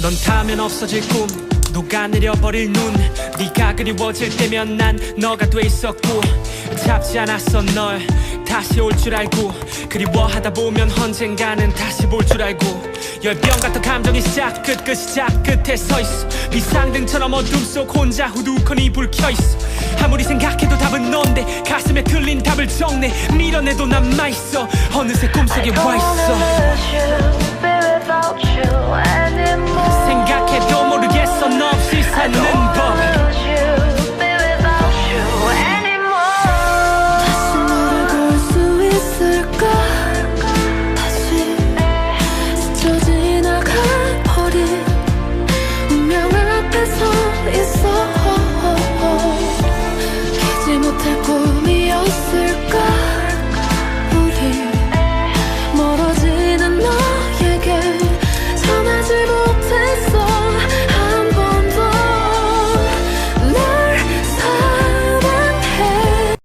넌 타면 없어질 꿈. 녹아내려버릴 눈. 네가 그리워질 때면 난 너가 돼 있었고. 잡지 않았어 널. 다시 올 줄 알고. 그리워하다 보면 언젠가는 다시 볼 줄 알고. 열병 같은 감정이 시작 끝 끝 시작 끝에 서 있어. 비상등처럼 어둠 속 혼자 후두커니 불 켜 있어. 아무리 생각해도 답은 넌데. 가슴에 틀린 답을 적내 밀어내도 남아있어. 어느새 꿈속에 와 있어.